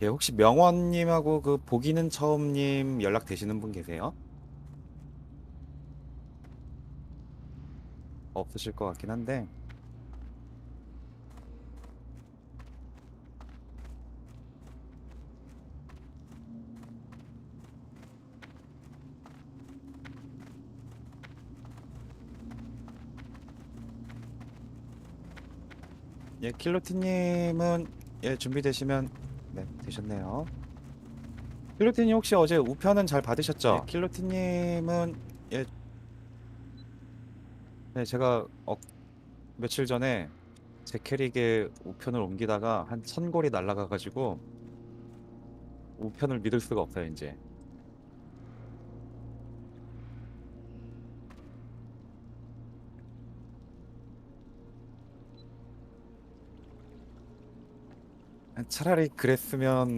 예, 혹시 명원님하고 그 보기는 처음님 연락 되시는 분 계세요? 없으실 것 같긴 한데. 예, 킬로티님은 예, 준비되시면 네, 되셨네요. 킬로티님 혹시 어제 우편은 잘 받으셨죠? 네, 킬로티님은 예, 네, 제가 어, 며칠 전에 제 캐릭에 우편을 옮기다가 한 천 골이 날라가가지고 우편을 믿을 수가 없어요, 이제. 차라리 그랬으면